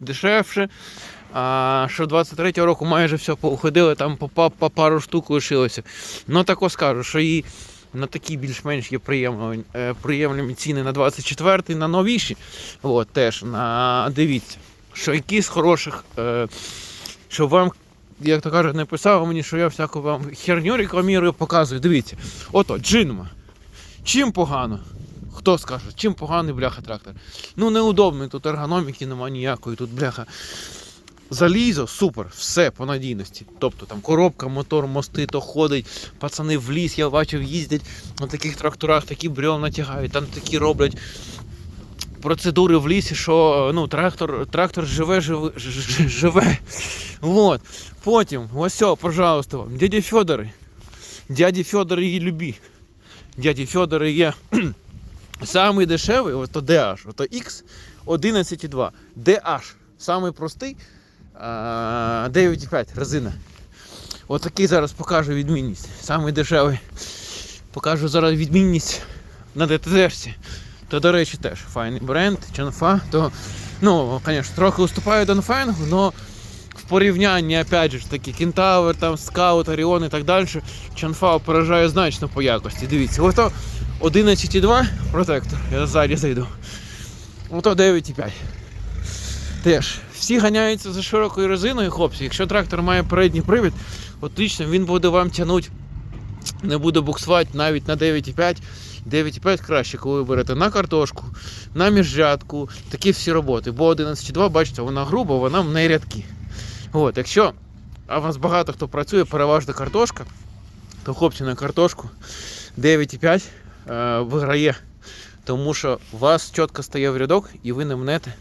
дешевше. А що 23-го року майже все поуходило, там по, по, пару штук лишилося. Ну тако скажу, що і на такі більш-менш є приємні, е, ціни на 24-й, на новіші. От, теж на дивіться, що якісь хороших, е, щоб вам, як то кажуть, не писали мені, що я всяку вам херню рекламірую, показую. Дивіться. Ото, джинма. Чим погано? Хто скаже, чим поганий бляха трактор? Ну неудобний, тут ергономіки немає ніякої, тут бляха. Залізо, супер, все по надійності. Тобто там коробка, мотор, мости, то ходить, пацани в ліс, я бачив, їздять на таких тракторах, такі брьон натягають, там такі роблять процедури в лісі, що ну, трактор, трактор живе, живе, живе. Вот. Потім, ось, пожалуйста, вам, дяді Федори. Дяді Федори її любі. Дяді Федори є самий дешевий, ото DH, ото X 11,2. DH, самий простий, 9,5 резина. Отакий зараз покажу відмінність. Самий дешевий. Покажу зараз відмінність на ДТЗ. То, до речі, теж файний бренд, Чанфа. То, ну, звісно, трохи уступає Донфенгу, але в порівнянні, опять же, ж таки, Кентавр, там, Скаут, Оріон і так далі, Чанфа опережає значно по якості. Дивіться, ото 11,2 протектор. Я ззаді зайду. Ото 9,5. Теж. Всі ганяються за широкою резиною, хлопці. Якщо трактор має передній привід, отлично, він буде вам тягнути, не буде буксувати навіть на 9,5. 9,5 краще, коли ви берете на картошку, на міжрядку, такі всі роботи. Бо 11,2, бачите, вона груба, вона не рядки. От, якщо а у вас багато хто працює, переважно картошка, то хлопці на картошку 9,5 е, виграє. Тому що у вас чітко стає в рядок і ви не мнете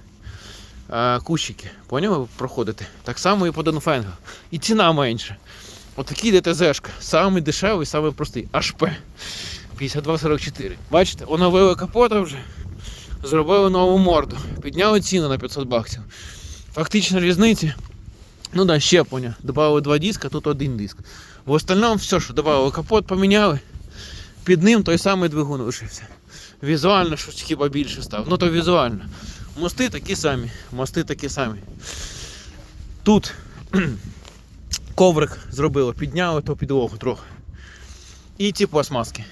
е, кущики. Поняли? Ви проходите. Так само і по Донфенгу. І ціна менша. Отакий ДТЗшка. Самий дешевий, самий простий. HP 5244. Бачите, оновили капота вже. Зробили нову морду. Підняли ціну на 500 баксів. Фактично різниці. Ну да, щеплення. Добавили два диска, тут один диск. В остальному все, що добавили капот, поміняли. Під ним той самий двигун лишився. Візуально щось хіба більше став. Ну то візуально. Мости такі самі. Мости такі самі. Тут коврик зробили, підняли то підлогу трохи. І ці пластмаски.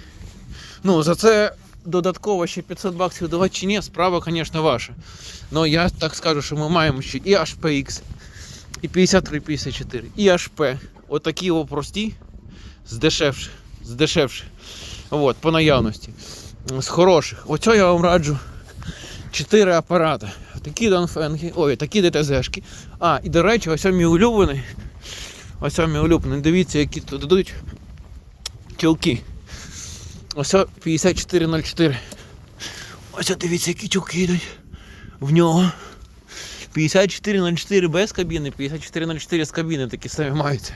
Ну, за це додатково ще 500 баксів давати чи ні, справа, звісно, ваша. Ну я так скажу, що ми маємо ще і HPX, і 53-54, і HP. Отакі о прості, здешевші, здешевші. От, по наявності. З хороших. Оцього я вам раджу 4 апарати. Такі Донфенги, ой, такі ДТЗшки. А, і до речі, ось мій улюблений. Ось мій улюблений. Дивіться, які тут дадуть тілки. Ось 5404. Ось дивіться, які тілки йдуть в нього. 5404 без кабіни, 5404 з кабіни такі самі маються.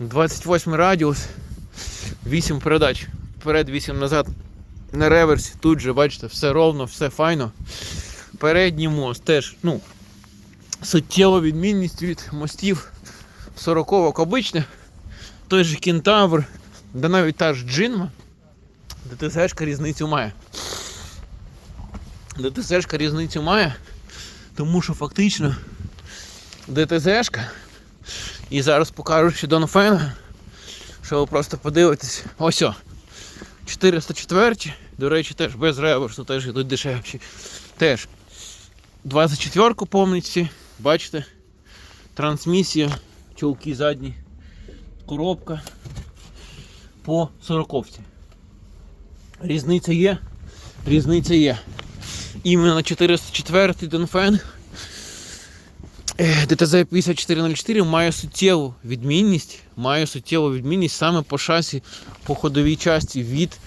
28 радіус, 8 передач. Вперед, 8 назад. На реверсі, тут же, бачите, все ровно, все файно. Передній мост теж, ну, суттєва відмінність від мостів 40-ок обичних. Той же кентавр, да навіть та ж джинма, ДТЗшка різницю має. ДТЗшка різницю має, тому що фактично ДТЗшка, і зараз покажу ще Донфена, що ви просто подивитесь. Ось о. 404, до речі, теж без реверсу, теж йдуть дешевші. Теж 24-ку повністю, бачите, трансмісія, чулки задні, коробка по 40-ці. Різниця є, різниця є. Іменно 404 Донфен е, ДТЗ 5404 має суттєву відмінність, має суттєву відмінність саме по шасі, по ходовій часті від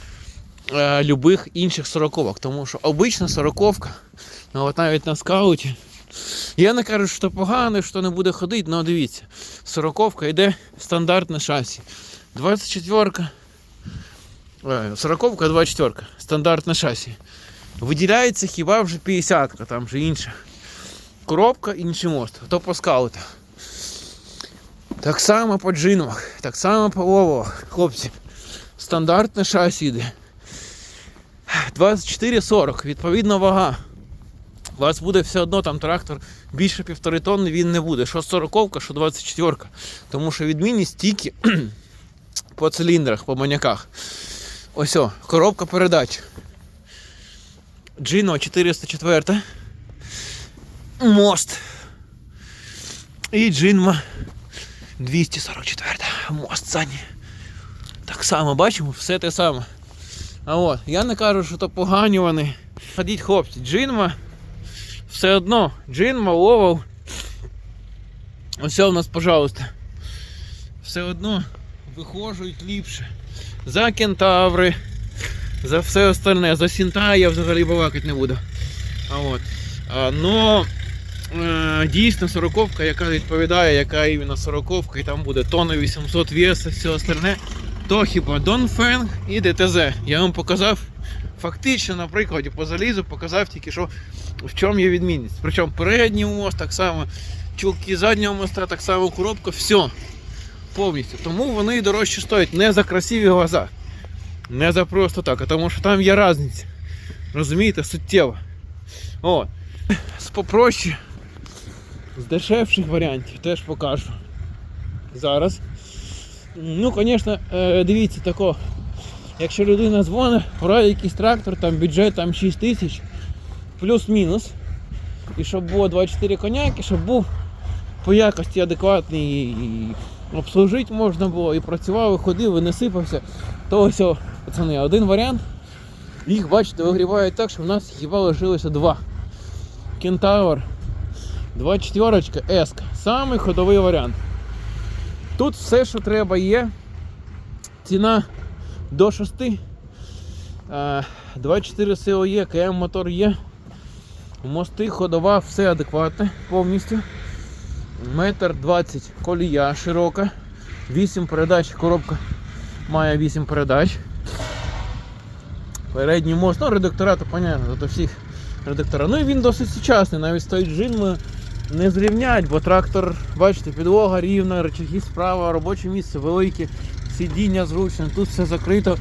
е, любих інших сороковок. Тому що обична сороковка, ну от навіть на скауті. Я не кажу, що погано, що не буде ходити, але дивіться, сороковка йде стандартне шасі. 24-ка, е, сороковка, 24-ка, стандартне шасі. Виділяється хіба вже 50-ка, там вже інша. Коробка, інший мост. То по скаутах. Так само по джинах, так само по вовах. Хлопці, стандартне шасі йде. 24-40, відповідно вага. У вас буде все одно там трактор більше півтори тонни він не буде. Що 40 що 24 Тому що відмінність тільки по циліндрах, по маняках. Ось о, коробка передач. Джино 404. Мост. І Джинма 244. Мост Сані. Так само, бачимо, все те саме. А от, я не кажу, що то погані вони. Ходіть, хлопці, джинма. Все одно, джинма, ловов. Ось у нас, пожалуйста. Все одно виходжують ліпше. За кентаври, за все остальне. За сінта я взагалі балакати не буду. А от. А, но дійсно сороковка, яка відповідає, яка іменно сороковка, і там буде тонна 800 веса, все остальне то хіба Донфенг і ДТЗ. Я вам показав фактично на прикладі по залізу, показав тільки що в чому є відмінність. Причому передній мост, так само, чулки заднього моста, так само коробка, все повністю. Тому вони дорожче стоять не за красиві глаза, не за просто так, а тому що там є різниця. Розумієте, суттєво. О, попроще, з дешевших варіантів теж покажу. Зараз. Ну, звісно, е, дивіться тако. Якщо людина дзвонить, пора якийсь трактор, там бюджет там 6 тисяч, плюс-мінус. І щоб було 24 коняки, щоб був по якості адекватний і обслужити можна було, і працював, і ходив, і не сипався. То ось, пацани, один варіант. Їх, бачите, вигрівають так, що в нас хіба лишилося два. Кентавр 24 S. Самий ходовий варіант. Тут все, що треба, є. Ціна до 6. Е, 24 СО є, КМ мотор є. Мости, ходова, все адекватне повністю. Метр 20 колія широка. 8 передач, коробка має 8 передач. Передній мост, ну редуктора, то понятно, то всіх редуктора. Ну і він досить сучасний, навіть стоїть джинми не зрівнять, бо трактор, бачите, підлога рівна, речаги справа, робоче місце велике, сидіння зручне, тут все закрито.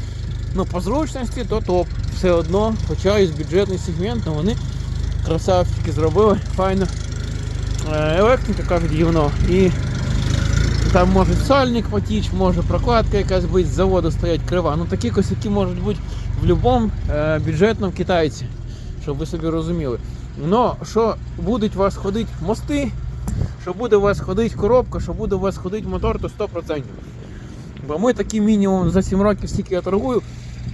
Ну, по зручності то топ. Все одно, хоча і з бюджетний сегмент, але вони красавчики зробили, файно. Е, Електрика кажуть гівно. І там може сальник потіч, може прокладка якась бути, з заводу стоять крива. Ну такі косяки можуть бути в будь-якому е, бюджетному китайці, щоб ви собі розуміли. Но що будуть у вас ходити мости, що буде у вас ходити коробка, що буде у вас ходити мотор, то 100%. Бо ми такий мінімум за 7 років, скільки я торгую,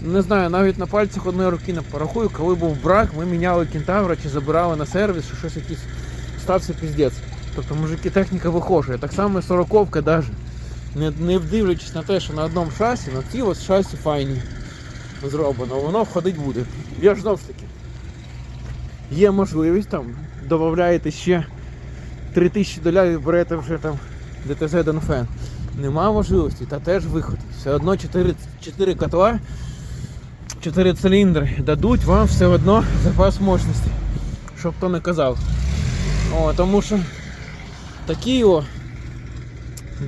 не знаю, навіть на пальцях одної руки не порахую, коли був брак, ми міняли кентавра чи забирали на сервіс, що щось якийсь стався піздець. Тобто мужики техніка вихожує. Так само сороковка навіть. Не, не вдивлячись на те, що на одному шасі, на ці ось шасі файні зроблено, воно входить буде. Я ж знову ж таки. Є можливість там, додаєте ще 3000 долярів, берете вже там ДТЗ Донфен. Нема можливості, та теж виход. Все одно 4, 4 котла, 4 циліндри дадуть вам все одно запас мощності. Щоб хто не казав. О, тому що такі о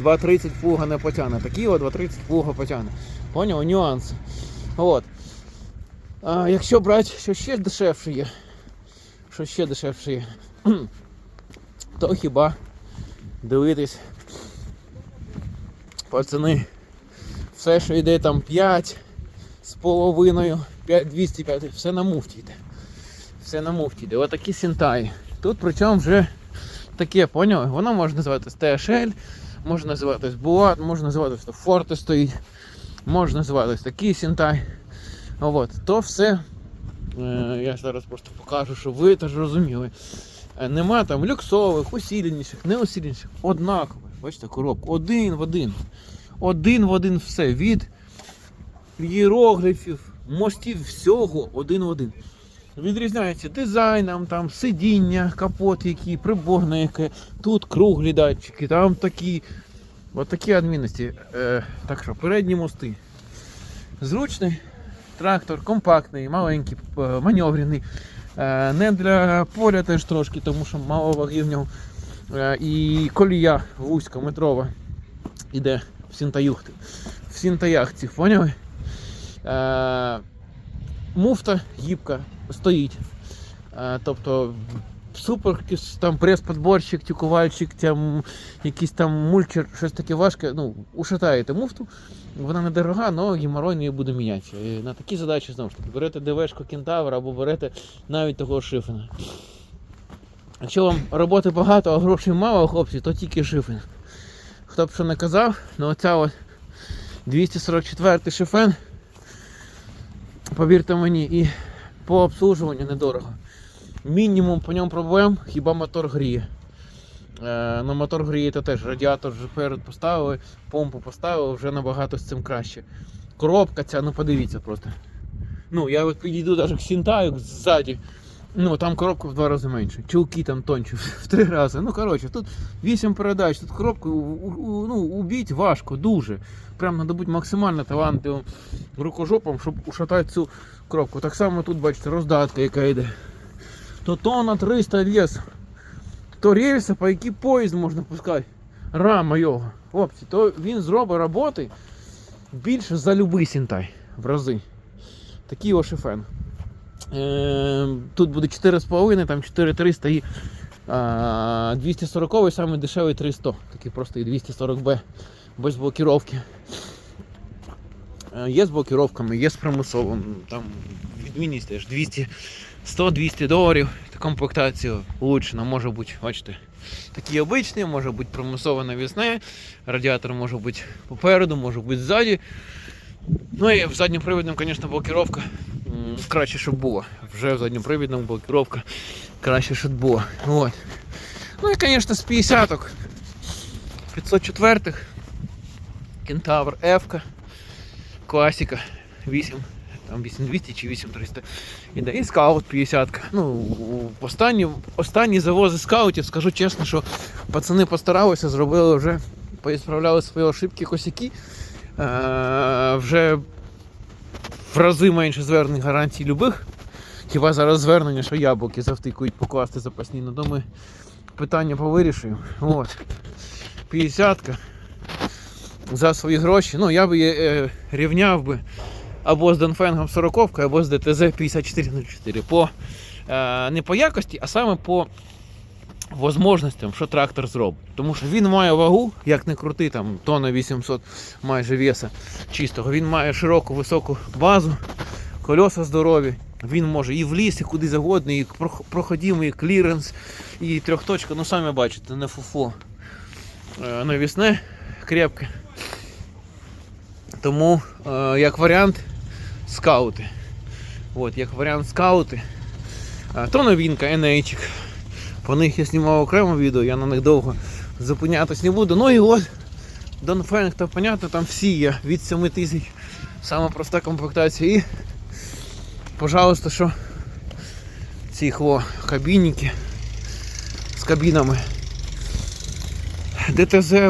2.30 плуга не потягне, такі о 2.30 плуга потягне. Поняв? Нюанси. От. А, якщо брати, що ще дешевше є, що ще дешевше є, то хіба дивитись, пацани, все, що йде там 5 з половиною, 5, 205, все на муфті йде. Все на муфті йде. Отакі сінтаї. Тут причому вже таке, поняли? Воно може називатись THL, може називатись Булат, може називатись Форте стоїть, може називатись такий сінтай. От, то все. Е, я зараз просто покажу, щоб ви теж розуміли. Е, Нема там люксових, усіленіших, неусіленіших, однакових. Бачите, коробку. Один в один. Один в один все. Від іерогліфів, мостів, всього один в один. Відрізняється дизайном, там сидіння, капот який, приборне яке, тут круглі датчики, там такі. От такі адмінності. Е, так що, передні мости. Зручний трактор, компактний, маленький, е, маневрений. Е, не для поля теж трошки, тому що мало ваги в нього. Е, і колія вузька, метрова. Іде в сінтаюхти. В сінтаях цих, поняли? Муфта гібка стоїть. Тобто супер там прес-подборщик, тюкувальщик, там, якийсь там мульчер, щось таке важке. Ну, ушатаєте муфту, вона недорога, але геморрой не буде міняти. І на такі задачі знову ж таки берете ДВшку Кентавр або берете навіть того шифена. Якщо вам роботи багато, а грошей мало, хлопці, то тільки шифен. Хто б що не казав, ну оця от 244 шифен, повірте мені, і по обслужуванню недорого. Мінімум по ньому проблем, хіба мотор гріє. Е, ну мотор гріє то теж, радіатор вже перед поставили, помпу поставили, вже набагато з цим краще. Коробка ця, ну подивіться просто. Ну, я от підійду навіть к Сінтаю ззаді. Ну, там коробка в два рази менше. Чулки там тонче в три рази. Ну, коротше, тут 8 передач, тут коробку ну, убіть важко, дуже. Прям треба бути максимально талантливим рукожопом, щоб ушатати цю коробку. Так само тут, бачите, роздатка, яка йде. То тонна 300 вес. То рельса, по який поїзд можна пускати. Рама його. Хлопці, то він зробить роботи більше за любий сінтай в рази. Такий о шифен. Е, тут буде 4,5, там 4300 і а, 240 самий дешевий 300. Такий просто і 240B без блокіровки. Е, Є з блокіровками, є з примусовим. Там відмінність теж 200, 100-200 доларів. Та комплектацію улучшена може бути, бачите, такі обичні, може бути примусове навісне, радіатор може бути попереду, може бути ззаді. Ну і в задньопривідному, звісно, блокіровка краще, щоб було. Вже в задньопривідному блокіровка краще, щоб було. От. Ну і, звісно, з 50-ок. 504 Кентавр F, класика 8, там 8200 чи 8300. Іде і скаут 50. Ну, останні, останні завози скаутів, скажу чесно, що пацани постаралися, зробили вже, поісправляли свої ошибки косяки. Е, вже в рази менше звернень гарантій любих. Хіба зараз звернення, що яблуки завтикують покласти запасні, ну думаю, питання повирішую. От. 50 за свої гроші. Ну, я би е, рівняв би або з Донфенгом 40, або з ДТЗ 5404. По, е, не по якості, а саме по возможностям, що трактор зробить. Тому що він має вагу, як не крути, там тонна 800 майже веса чистого. Він має широку високу базу, кольоса здорові. Він може і в ліс, і куди завгодно, і прох- проходимий, і кліренс, і трьохточка, ну самі бачите, не фуфо. Е, навісне, крепке. Тому, е, як варіант, скаути. От, як варіант скаути. То новинка, NH. По них я знімав окремо відео, я на них довго зупинятись не буду. Ну і от Донфенг, то понятно, там всі є від 7 тисяч. Саме проста комплектація. І, пожалуйста, що ці хво кабінники з кабінами. ДТЗ е,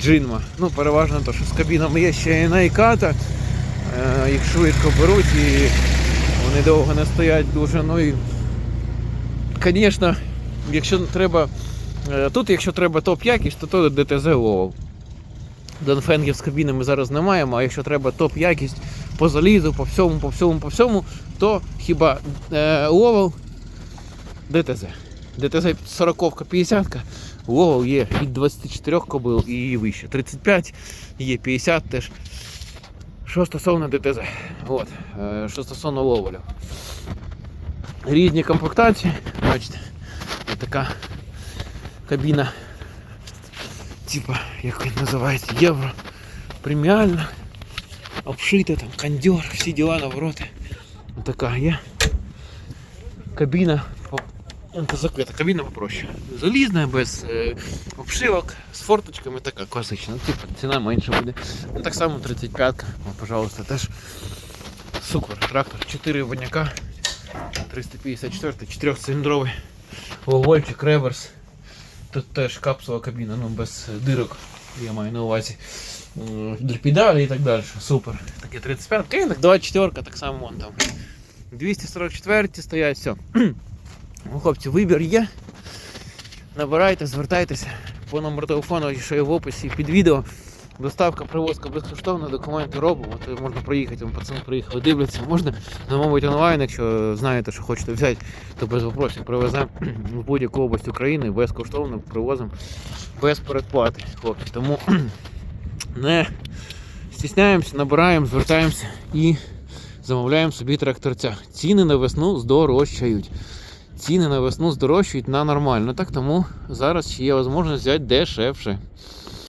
Джинма. Ну, переважно то, що з кабінами є ще і найката. Е, їх швидко беруть і вони довго не стоять дуже. Ну і, звісно, якщо треба. е, Тут, якщо треба топ-якість, то то ДТЗ Ловов. Донфенгів з кабінами зараз не маємо, а якщо треба топ-якість по залізу, по всьому, по всьому, по всьому, то хіба е, ДТЗ. ДТЗ 40 50 Ловов є від 24 кобил і вище. 35 є 50 теж. Що стосовно ДТЗ. От. е, Що стосовно ловолю. Різні комплектації. Бачите, Ось така кабіна. Типа, як він називається, євро. Преміальна. Обшита там, кондьор, всі діла навороти. Ось така є. Кабіна по- ну, це закрита, кабіна попроще. Залізна, без е, обшивок, з форточками, така класична. Ну, Типу, ціна менша буде. Ну, так само 35-ка, пожалуйста, теж супер. Трактор, 4 воняка, 354, 4-циліндровий, вогольчик, реверс. Тут теж капсула кабіна, ну без дирок, я маю на увазі. Педалі і так далі. Супер. Таке 35, ка так 24, так само вон там. 244 стоять, все. Ну, хлопці, вибір є. Набирайте, звертайтеся по номеру телефону, що є в описі під відео. Доставка, привозка безкоштовна, документи робимо, то можна проїхати, пацани приїхали, дивляться, можна замовити онлайн, якщо знаєте, що хочете взяти, то без вопросів привеземо в будь-яку область України безкоштовно привозимо без передплати, хлопці. Тому не стісняємося, набираємо, звертаємося і замовляємо собі тракторця. Ціни на весну здорожчають. Ціни на весну здорожчують на нормально. Так тому зараз є можливість взяти дешевше.